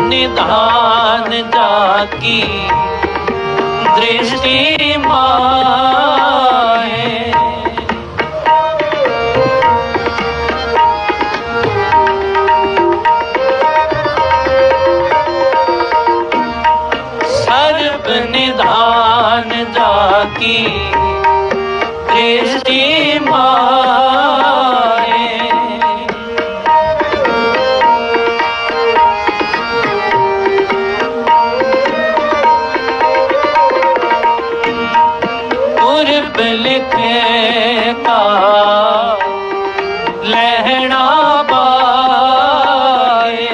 ਨਿਧਾਨ ਜਾ ਕੀ ਦ੍ਰਿਸ਼ਟੀ ਨਿਧਾਨ ਜਾ ਕੀ ਤ੍ਰਿਸ਼ਟੀ ਮਾਰੇ ਪੁਰਬ ਲਿਖੇ ਕਾ ਲਹਿਣਾ ਬਾਏ।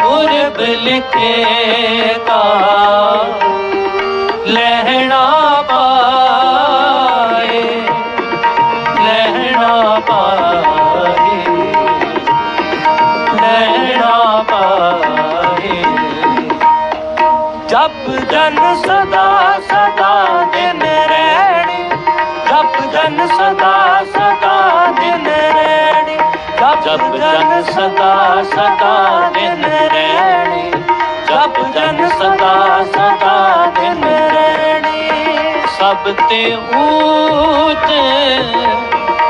ਪੁਰਬ ਲਿਖੇ ਕਾ ਪਾਏ ਨੈਣਾ ਪਾਏ ਜਪ ਜਨ ਸਦਾ ਸਦਾ ਦਿਨ ਰਹਿਣੀ। ਜਪ ਜਨ ਸਦਾ ਸਦਾ ਦਿਨ ਰਹਿਣੀ। ਜਪ ਜਨ ਸਦਾ ਸਦਾ ਦਿਨ ਰਹਿਣੀ ਜਪ ਜਨ ਸਦਾ ਸਦਾ ਦਿਨ ਰਹਿਣੀ ਸਭ ਤੇ ਊਤ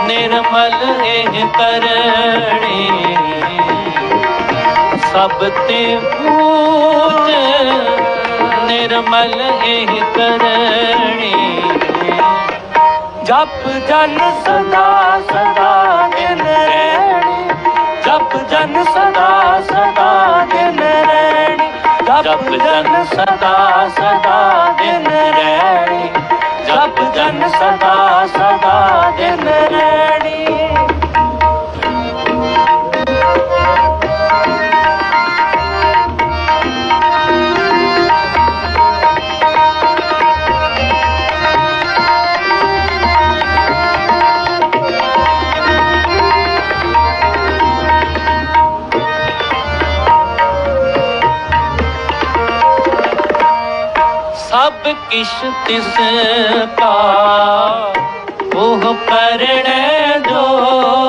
ਨਿਰਮਲ ਇਹ ਕਰਣੀ। ਸਭ ਤੇ ਊਚ ਨਿਰਮਲ ਇਹ ਕਰਣੀ। ਜਪ ਜਨ ਸਦਾ ਸਦਾ ਦਿਨ ਰਹਿਣੀ। ਜਪ ਜਨ ਜਪ ਜਨ ਸਦਾ ਸਦਾ ਦਿਨ ਰਹਿਣੀ ਜਪ ਜਨ ਸਦਾ ਸਦਾ ਦਿਨ ਰਹਿਣੀ ਸਭ ਕਿਛ ਤਿਸ ਕਾ ਉਹ ਕਰਨੇ ਜੋ